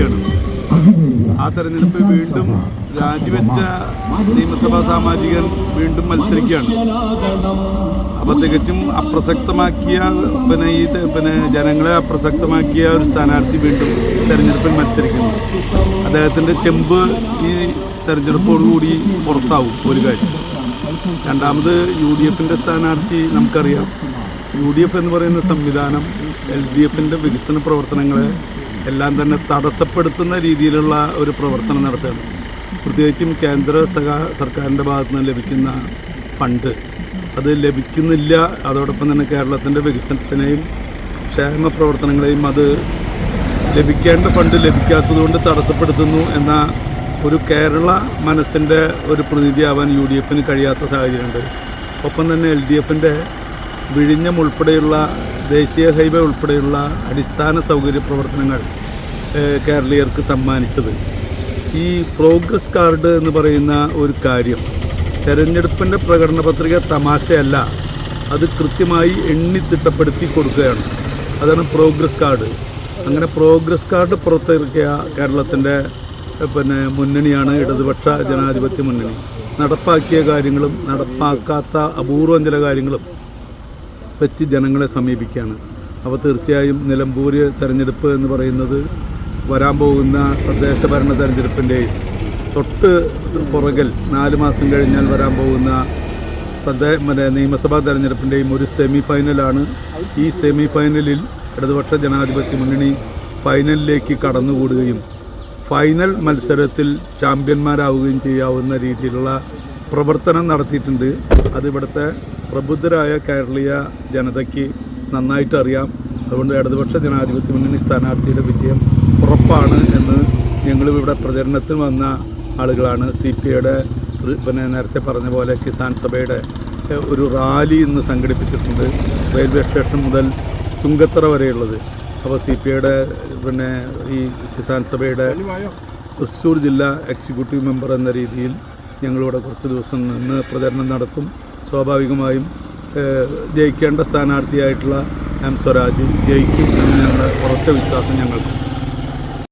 മത്സരിക്കുകയാണ് ആ തെരഞ്ഞെടുപ്പ് വീണ്ടും രാജിവെച്ച നിയമസഭാ സാമാജികൻ വീണ്ടും മത്സരിക്കുകയാണ്. അപ്പോൾ തികച്ചും അപ്രസക്തമാക്കിയ പിന്നെ ഈ പിന്നെ ജനങ്ങളെ അപ്രസക്തമാക്കിയ ഒരു സ്ഥാനാർത്ഥി വീണ്ടും തെരഞ്ഞെടുപ്പിൽ മത്സരിക്കുന്നു. അദ്ദേഹത്തിന്റെ ചെമ്പ് ഈ തെരഞ്ഞെടുപ്പോടുകൂടി പുറത്താവും ഒരു കാര്യം. രണ്ടാമത് യു ഡി എഫിന്റെ സ്ഥാനാർത്ഥി നമുക്കറിയാം. യു ഡി എഫ് എന്ന് പറയുന്ന സംവിധാനം എൽ ഡി എഫിന്റെ വികസന പ്രവർത്തനങ്ങളെ എല്ലാം തന്നെ തടസ്സപ്പെടുത്തുന്ന രീതിയിലുള്ള ഒരു പ്രവർത്തനം നടത്തുകയാണ്. പ്രത്യേകിച്ചും കേന്ദ്ര സഹാ സർക്കാരിന്റെ ഭാഗത്തു നിന്ന് ലഭിക്കുന്ന ഫണ്ട്. അത് ലഭിക്കുന്നില്ല. അതോടൊപ്പം തന്നെ കേരളത്തിന്റെ വികസനത്തിനെയും ക്ഷേമ പ്രവർത്തനങ്ങളെയും അത് ലഭിക്കേണ്ട ഫണ്ട് ലഭിക്കാത്തതുകൊണ്ട് തടസ്സപ്പെടുത്തുന്നു എന്ന ഒരു കേരള മനസ്സിന്റെ ഒരു പ്രതിനിധിയാവാൻ യു ഡി എഫിന് കഴിയാത്ത സാഹചര്യമുണ്ട്. ഒപ്പം തന്നെ എൽ ഡി എഫിന്റെ വിഴിഞ്ഞം ഉൾപ്പെടെയുള്ള ദേശീയ ഹൈവേ ഉൾപ്പെടെയുള്ള അടിസ്ഥാന സൗകര്യ പ്രവർത്തനങ്ങൾ കേരളീയർക്ക് സമ്മാനിച്ചത്. ഈ പ്രോഗ്രസ് കാർഡ് എന്ന് പറയുന്ന ഒരു കാര്യം തെരഞ്ഞെടുപ്പിന്റെ പ്രകടന പത്രിക തമാശയല്ല. അത് കൃത്യമായി എണ്ണി തിട്ടപ്പെടുത്തി കൊടുക്കുകയാണ്. അതാണ് പ്രോഗ്രസ് കാർഡ്. അങ്ങനെ പ്രോഗ്രസ് കാർഡ് പുറത്തിറക്കിയ കേരളത്തിന്റെ പിന്നെ മുന്നണിയാണ് ഇടതുപക്ഷ ജനാധിപത്യ മുന്നണി. നടപ്പാക്കിയ കാര്യങ്ങളും നടപ്പാക്കാത്ത അപൂർവം ചില കാര്യങ്ങളും വെച്ച് ജനങ്ങളെ സമീപിക്കുകയാണ്. അപ്പോൾ തീർച്ചയായും നിലമ്പൂർ തെരഞ്ഞെടുപ്പ് എന്ന് പറയുന്നത് വരാൻ പോകുന്ന തദ്ദേശ ഭരണ തെരഞ്ഞെടുപ്പിന്റെയും തൊട്ട് പുറകിൽ നാല് മാസം കഴിഞ്ഞാൽ വരാൻ പോകുന്ന തദ്ദേ മറ്റേ നിയമസഭാ തെരഞ്ഞെടുപ്പിന്റെയും ഒരു സെമി ഫൈനലാണ് ഈ സെമി ഫൈനലിൽ ഇടതുപക്ഷ ജനാധിപത്യ മുന്നണി ഫൈനലിലേക്ക് കടന്നുകൂടുകയും ഫൈനൽ മത്സരത്തിൽ ചാമ്പ്യന്മാരാവുകയും ചെയ്യാവുന്ന രീതിയിലുള്ള പ്രവർത്തനം നടത്തിയിട്ടുണ്ട്. അത് ഇവിടുത്തെ പ്രബുദ്ധരായ കേരളീയ ജനതയ്ക്ക് നന്നായിട്ട് അറിയാം. അതുകൊണ്ട് ഇടതുപക്ഷ ജനാധിപത്യ മുന്നണി സ്ഥാനാർത്ഥിയുടെ വിജയം ഉറപ്പാണ് എന്ന് ഞങ്ങൾ ഇവിടെ പ്രചരണത്തിൽ വന്ന ആളുകളാണ്. സി പി ഐയുടെ പിന്നെ നേരത്തെ പറഞ്ഞ പോലെ കിസാൻ സഭയുടെ ഒരു റാലി ഇന്ന് സംഘടിപ്പിച്ചിട്ടുണ്ട്. റെയിൽവേ സ്റ്റേഷൻ മുതൽ ചുങ്കത്തറ വരെയുള്ളത്. അപ്പോൾ സി പി ഐയുടെ പിന്നെ ഈ കിസാൻ സഭയുടെ തൃശ്ശൂർ ജില്ലാ എക്സിക്യൂട്ടീവ് മെമ്പർ എന്ന രീതിയിൽ ഞങ്ങളിവിടെ കുറച്ച് ദിവസം നിന്ന് പ്രചരണം നടത്തും. സ്വാഭാവികമായും ജയിക്കേണ്ട സ്ഥാനാർത്ഥിയായിട്ടുള്ള എം സ്വരാജ് ജയിക്കും എന്ന് ഞങ്ങളുടെ ഉറച്ച വിശ്വാസം ഞങ്ങൾക്കുണ്ട്